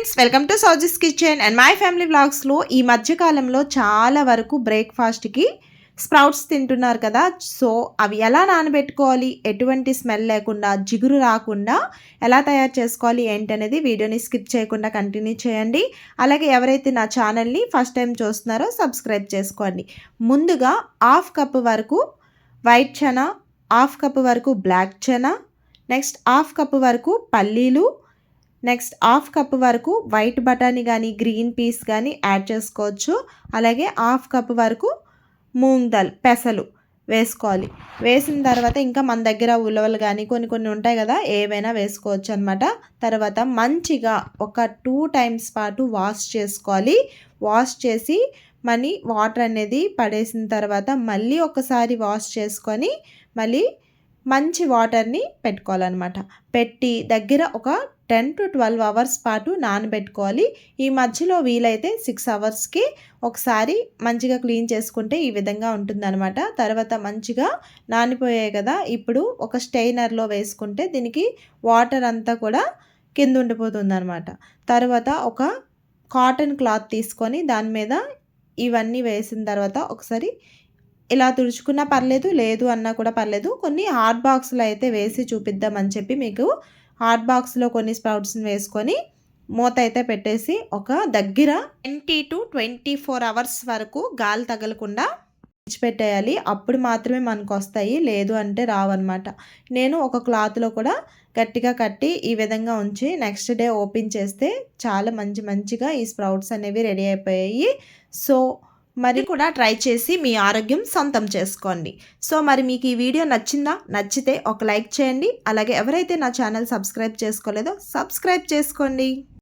Friends welcome to Sauji's kitchen and my family వ్లాగ్స్లో ఈ మధ్యకాలంలో చాలా వరకు బ్రేక్ఫాస్ట్కి స్ప్రౌట్స్ తింటున్నారు కదా. సో అవి ఎలా నానబెట్టుకోవాలి? ఎటువంటి స్మెల్ లేకుండా జిగురు రాకుండా ఎలా తయారు చేసుకోవాలి? ఏంటనేది వీడియోని స్కిప్ చేయకుండా కంటిన్యూ చేయండి. అలాగే ఎవరైతే నా ఛానల్ని ఫస్ట్ టైం చూస్తున్నారో సబ్స్క్రైబ్ చేసుకోండి. ముందుగా హాఫ్ కప్ వరకు వైట్ చనా హాఫ్ కప్ వరకు black chana next half cup వరకు పల్లీలు నెక్స్ట్ హాఫ్ కప్ వరకు వైట్ బఠానీ కానీ గ్రీన్ పీస్ కానీ యాడ్ చేసుకోవచ్చు. అలాగే హాఫ్ కప్ వరకు మూంగ్ దాల్ పెసలు వేసుకోవాలి. వేసిన తర్వాత ఇంకా మన దగ్గర ఉలవలు కానీ కొన్ని కొన్ని ఉంటాయి కదా ఏవైనా వేసుకోవచ్చు అనమాట తర్వాత మంచిగా ఒక టూ టైమ్స్ పాటు వాష్ చేసుకోవాలి. వాష్ చేసి మనీ వాటర్ అనేది పడేసిన తర్వాత మళ్ళీ ఒకసారి వాష్ చేసుకొని మళ్ళీ మంచి వాటర్ని పెట్టుకోవాలన్నమాట. పెట్టి దగ్గర ఒక టెన్ టు ట్వెల్వ్ అవర్స్ పాటు నానబెట్టుకోవాలి. ఈ మధ్యలో వీలైతే సిక్స్ అవర్స్కి ఒకసారి మంచిగా క్లీన్ చేసుకుంటే ఈ విధంగా ఉంటుందన్నమాట. తర్వాత మంచిగా నానిపోయాయి కదా ఇప్పుడు ఒక స్టెయినర్లో వేసుకుంటే దీనికి వాటర్ అంతా కూడా కింద ఉండిపోతుంది అనమాట తర్వాత ఒక కాటన్ క్లాత్ తీసుకొని దాని మీద ఇవన్నీ వేసిన తర్వాత ఒకసారి ఇలా తుడుచుకున్నా పర్లేదు లేదు అన్నా కూడా పర్లేదు. కొన్ని హాట్ బాక్స్లో అయితే వేసి చూపిద్దామని చెప్పి మీకు హాట్ బాక్స్లో కొన్ని స్ప్రౌట్స్ని వేసుకొని మూత అయితే పెట్టేసి ఒక దగ్గర twenty to twenty four hours వరకు గాలి తగలకుండా పెట్టేయాలి. అప్పుడు మాత్రమే మనకు వస్తాయి లేదు అంటే రావన్నమాట. నేను ఒక క్లాత్లో కూడా గట్టిగా కట్టి ఈ విధంగా ఉంచి నెక్స్ట్ డే ఓపెన్ చేస్తే చాలా మంచి మంచిగా ఈ స్ప్రౌట్స్ అనేవి రెడీ అయిపోయాయి. సో మరి కూడా ట్రై చేసి మీ ఆరోగ్యం సొంతం చేసుకోండి. సో మరి మీకు ఈ వీడియో నచ్చిందా? నచ్చితే ఒక లైక్ చేయండి. అలాగే ఎవరైతే నా ఛానల్ సబ్స్క్రైబ్ చేసుకోలేదో సబ్స్క్రైబ్ చేసుకోండి.